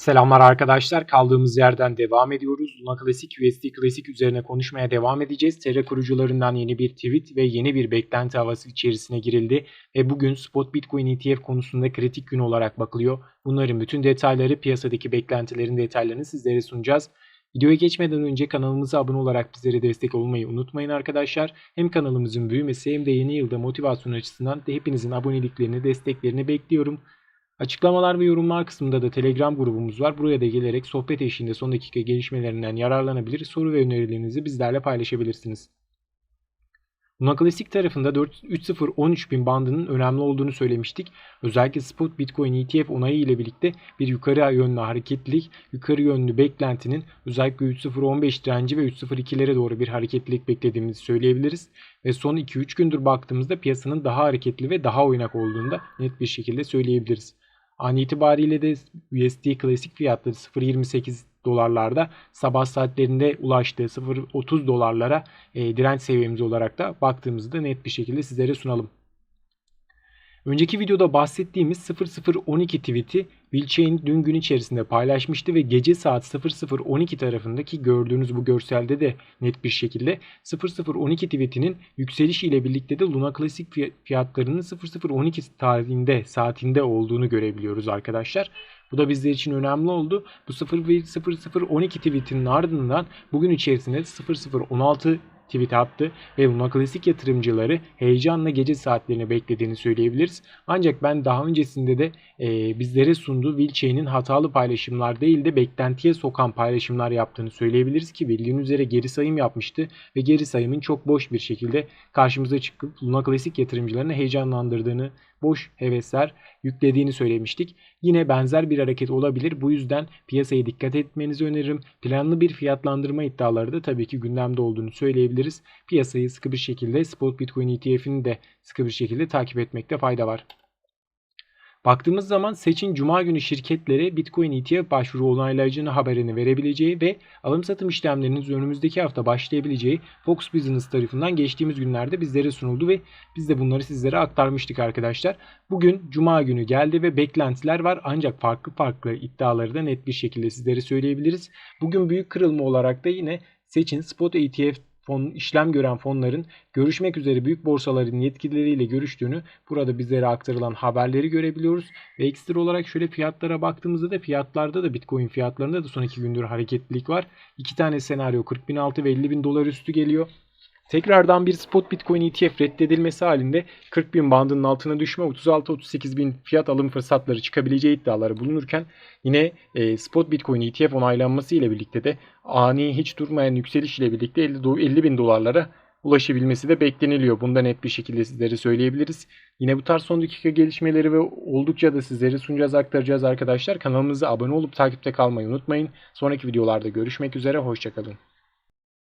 Selamlar arkadaşlar. Kaldığımız yerden devam ediyoruz. Luna Classic, USD Classic üzerine konuşmaya devam edeceğiz. Terra kurucularından yeni bir tweet ve yeni bir beklenti havası içerisine girildi. Ve bugün Spot Bitcoin ETF konusunda kritik gün olarak bakılıyor. Bunların bütün detayları, piyasadaki beklentilerin detaylarını sizlere sunacağız. Videoya geçmeden önce kanalımıza abone olarak bizlere destek olmayı unutmayın arkadaşlar. Hem kanalımızın büyümesi hem de yeni yılda motivasyon açısından de hepinizin aboneliklerini, desteklerini bekliyorum. Açıklamalar ve yorumlar kısmında da Telegram grubumuz var. Buraya da gelerek sohbet eşliğinde son dakika gelişmelerinden yararlanabilir, soru ve önerilerinizi bizlerle paylaşabilirsiniz. Classic tarafında 3.0-13 bin bandının önemli olduğunu söylemiştik. Özellikle Spot Bitcoin ETF onayı ile birlikte bir yukarı yönlü hareketlilik, yukarı yönlü beklentinin özellikle 3.0-15 direnci ve 3.0-2'lere doğru bir hareketlilik beklediğimizi söyleyebiliriz. Ve son 2-3 gündür baktığımızda piyasanın daha hareketli ve daha oynak olduğunu da net bir şekilde söyleyebiliriz. An itibariyle de USD klasik fiyatları 0.28 dolarlarda sabah saatlerinde ulaştığı 0.30 dolarlara e, direnç seviyemiz olarak da baktığımızda net bir şekilde sizlere sunalım. Önceki videoda bahsettiğimiz 0012 tweet'i Wilchain dün gün içerisinde paylaşmıştı ve gece saat 0012 tarafındaki gördüğünüz bu görselde de net bir şekilde 0012 tweetinin yükseliş ile birlikte de Luna Classic fiyatlarının 0012 tarihinde saatinde olduğunu görebiliyoruz arkadaşlar. Bu da bizler için önemli oldu. Bu 0012 tweetinin ardından bugün içerisinde 0016 tweet attı ve Luna Klasik yatırımcıları heyecanla gece saatlerini beklediğini söyleyebiliriz. Ancak ben daha öncesinde de e, bizlere sunduğu Wilchain'in hatalı paylaşımlar değil de beklentiye sokan paylaşımlar yaptığını söyleyebiliriz ki bildiğiniz üzere geri sayım yapmıştı ve geri sayımın çok boş bir şekilde karşımıza çıkıp Luna Klasik yatırımcılarını heyecanlandırdığını boş hevesler yüklediğini söylemiştik. Yine benzer bir hareket olabilir. Bu yüzden piyasaya dikkat etmenizi öneririm. Planlı bir fiyatlandırma iddiaları da tabii ki gündemde olduğunu söyleyebiliriz. Piyasayı sıkı bir şekilde Spot Bitcoin ETF'ini de sıkı bir şekilde takip etmekte fayda var. Baktığımız zaman seçin cuma günü şirketlere Bitcoin ETF başvuru onaylayıcının haberini verebileceği ve alım satım işlemlerinin önümüzdeki hafta başlayabileceği Fox Business tarafından geçtiğimiz günlerde bizlere sunuldu ve biz de bunları sizlere aktarmıştık arkadaşlar. Bugün cuma günü geldi ve beklentiler var ancak farklı farklı iddiaları da net bir şekilde sizlere söyleyebiliriz. Bugün büyük kırılma olarak da yine seçin spot ETF fon, işlem gören fonların görüşmek üzere büyük borsaların yetkilileriyle görüştüğünü burada bizlere aktarılan haberleri görebiliyoruz. Ve ekstra olarak şöyle fiyatlara baktığımızda da fiyatlarda da Bitcoin fiyatlarında da son iki gündür hareketlilik var. İki tane senaryo 40.006 ve 50.000 dolar üstü geliyor. Tekrardan bir spot Bitcoin ETF reddedilmesi halinde 40 bin bandının altına düşme 36-38 bin fiyat alım fırsatları çıkabileceği iddiaları bulunurken yine e, spot Bitcoin ETF onaylanması ile birlikte de ani hiç durmayan yükseliş ile birlikte 50, 50 bin dolarlara ulaşabilmesi de bekleniliyor. Bunda net bir şekilde sizlere söyleyebiliriz. Yine bu tarz son dakika gelişmeleri ve oldukça da sizlere sunacağız, aktaracağız arkadaşlar. Kanalımıza abone olup takipte kalmayı unutmayın. Sonraki videolarda görüşmek üzere, hoşçakalın.